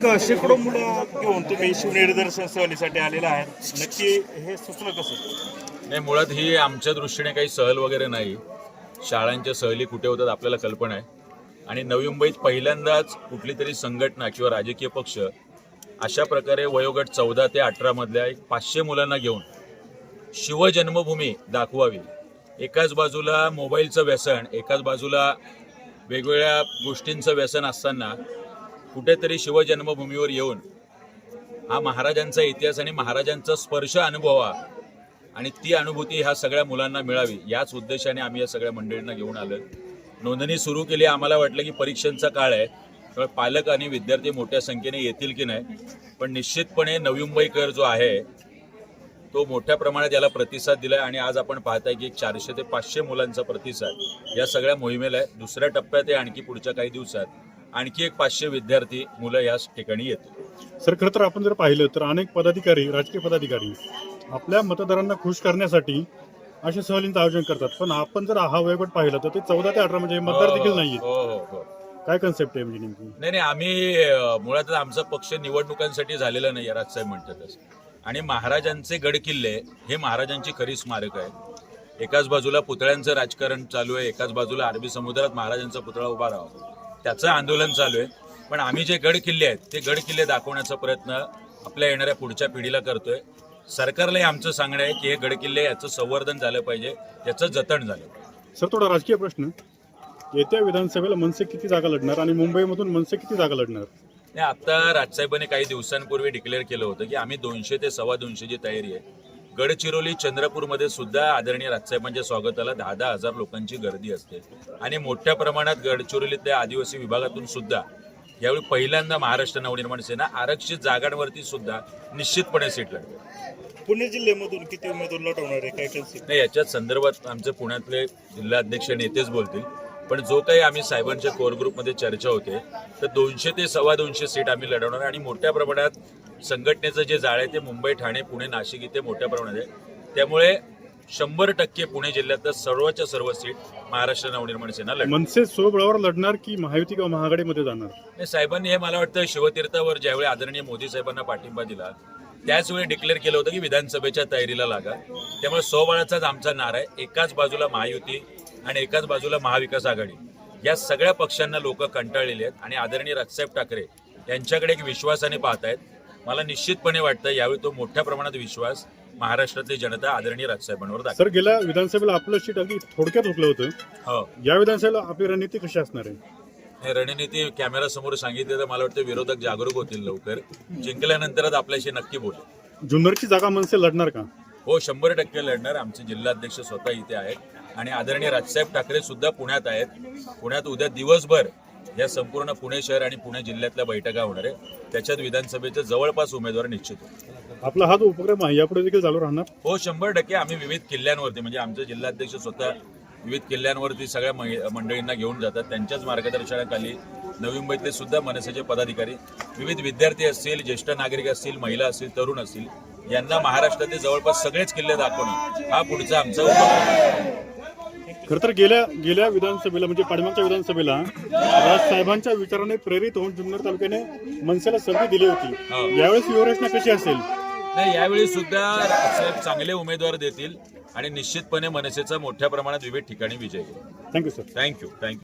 शेकडो मुलं घेऊन तुम्ही शिवनेरी दर्शन सहलीसाठी आलेला आहे. नक्की हे सुचलं कसं? नाही मुळात ही आमच्या दृष्टीने काही सहल वगैरे नाही. शाळांच्या सहली कुठे होतात आपल्याला कल्पना आहे. आणि नवी मुंबईत पहिल्यांदाच कुठली तरी संघटना किंवा राजकीय पक्ष अशा प्रकारे वयोगट चौदा ते अठरा मधल्या एक पाचशे मुलांना घेऊन शिवजन्मभूमी दाखवावी. एकाच बाजूला मोबाईलचं व्यसन एकाच बाजूला वेगवेगळ्या गोष्टींचं व्यसन असताना कुठेतरी शिवजन्मभूमीवर येऊन हा महाराजांचा इतिहास आणि महाराजांचा स्पर्श अनुभवा आणि ती अनुभूती ह्या सगळ्या मुलांना मिळावी याच उद्देशाने आम्ही या सगळ्या मंडळींना घेऊन आलो. नोंदणी सुरू केली आम्हाला वाटलं की परीक्षांचा काळ आहे. त्यामुळे पालक आणि विद्यार्थी मोठ्या संख्येने येतील की नाही? पण निश्चितपणे नवी मुंबईकर जो आहे तो मोठ्या प्रमाणात याला प्रतिसाद दिला आणि आज आपण पाहताय की एक चारशे ते पाचशे मुलांचा प्रतिसाद या सगळ्या मोहिमेला आहे. दुसऱ्या टप्प्यात आहे आणखी पुढच्या काही दिवसात. आणखी एक पाचशे विद्यार्थी मुलं याच ठिकाणी येतील. सर खरं तर आपण जर पाहिलं तर अनेक पदाधिकारी राजकीय पदाधिकारी आपल्या मतदारांना खुश करण्यासाठी अशा सहलींचं आयोजन करतात. पण आपण जर हा वयोगट पाहिलं तर ते चौदा ते अठरा म्हणजे मतदार देखील नाहीये हो हो हो. काय कन्सेप्ट आहे म्हणजे नेमकी? नाही नाही आम्ही अं, मुळातच आमचा पक्ष निवडणुकांसाठी झालेला नाही राजसाहेब म्हणतातच आणि महाराजांचे गड किल्ले हे महाराजांची खरी स्मारक आहे. एकाच बाजूला पुतळ्यांचं राजकारण चालू आहे एकाच बाजूला अरबी समुद्रात महाराजांचा पुतळा उभा राहावा. त्याचं आंदोलन चालू आहे. पण आम्ही जे गड किल्ले आहेत ते गड किल्ले दाखवण्याचा प्रयत्न आपल्या येणाऱ्या पुढच्या पिढीला करतोय. सरकारलाही आमचं सांगणं आहे की हे गड किल्ले याचं संवर्धन झालं पाहिजे याचं जतन झालं पाहिजे. सर थोडा राजकीय प्रश्न. येत्या विधानसभेला मनसे किती जागा लढणार आणि मुंबईमधून मनसे किती जागा लढणार? नाही आता राजसाहेबांनी काही दिवसांपूर्वी डिक्लेअर केलं होतं की आम्ही दोनशे ते सव्वा दोनशेची तयारी आहे. गडचिरोली चंद्रपूरमध्ये सुद्धा आदरणीय राजसाहेबांच्या स्वागताला दहा दहा हजार लोकांची गर्दी असते. आणि मोठ्या प्रमाणात गडचिरोलीतल्या आदिवासी विभागातून सुद्धा यावेळी पहिल्यांदा महाराष्ट्र नवनिर्माण सेना आरक्षित जागांवरती सुद्धा निश्चितपणे सीट लढवेल पुणे जिल्ह्यामधून किती उमेदवार लढवणार आहे? काय नाही याच्यात संदर्भात आमचे पुण्यातले जिल्हाध्यक्ष नेतेच बोलतील. पण जो काही आम्ही साहेबांच्या कोर ग्रुपमध्ये चर्चा होते तर दोनशे ते सव्वा दोनशे सीट आम्ही लढवणार आणि मोठ्या प्रमाणात संघटनेचं जे जाळ आहे ते मुंबई ठाणे पुणे नाशिक इथे मोठ्या प्रमाणात आहे. त्यामुळे शंभर टक्के पुणे जिल्ह्यातलं सर्वच्या सर्व सीट महाराष्ट्र नवनिर्माण सेना मनसे स्वबळावर लढणार की महायुती किंवा महाआघाडीमध्ये जाणार? नाही, साहेबांनी हे मला वाटतं शिवतीर्थावर ज्यावेळी आदरणीय मोदी साहेबांना पाठिंबा दिला त्याच वेळी डिक्लेअर केलं होतं की विधानसभेच्या तयारीला लागा. त्यामुळे सोबळाचाच आमचा नारा आहे. एकाच बाजूला महायुती आणि एकाच बाजूला महाविकास आघाडी. या सगळ्या पक्षांना लोक कंटाळलेली आहेत आणि आदरणीय राजसाहेब ठाकरे यांच्याकडे एक विश्वासाने पाहतायत मला निश्चितपणे वाटतं यावेळी तो मोठ्या प्रमाणात विश्वास महाराष्ट्रातली जनता आदरणीय राजसाहेबांवर दाखवेल. सर गेल्या विधानसभेला आपलं सीट अगदी थोडक्यात हुकलं होतं. हो. या विधानसभेला आपली रणनीती कशी असणार आहे? हे रणनीती कॅमेरा समोर सांगितली तर मला वाटतं विरोधक जागरूक होतील लवकर. जिंकल्यानंतरच आपल्याशी नक्की बोलेल जुन्नरची जागा मनसे लढणार का? हो शंभर टक्के लढणार. आमचे जिल्हाध्यक्ष स्वतः इथे आहेत. आणि आदरणीय राजसाहेब ठाकरे सुद्धा पुण्यात आहेत. पुण्यात उद्या दिवसभर या संपूर्ण पुणे शहर आणि पुणे जिल्ह्यातल्या बैठका होणार आहे त्याच्यात विधानसभेचे जवळपास उमेदवार निश्चित आपला हा जो उपक्रम आहे. यापुढे देखील चालू राहणार? हो शंभर टक्के. आम्ही विविध किल्ल्यांवरती म्हणजे आमचे जिल्हाध्यक्ष स्वतः विविध किल्ल्यांवरती सगळ्या महि- मंडळींना घेऊन जातात. त्यांच्याच मार्गदर्शनाखाली नवी मुंबईतले सुद्धा मनसेचे पदाधिकारी विविध विद्यार्थी असतील ज्येष्ठ नागरिक असतील महिला असतील तरुण असतील यांना महाराष्ट्रातील जवळपास सगळेच किल्ले दाखवणं हा पुढचा आमचा उपक्रम खरं तर गेल्या गेल्या विधानसभेला म्हणजे पाडमागच्या विधानसभेला राजसाहेबांच्या विचाराने प्रेरित होऊन जुन्नर तालुक्याने मनसेला संधी दिली हो. होती यावेळेस व्यूहरचना कशी असेल? नाही यावेळी सुद्धा राजसाहेब चांगले उमेदवार देतील आणि निश्चितपणे मनसेचा मोठ्या प्रमाणात विविध ठिकाणी विजय thank you sir thank you thank you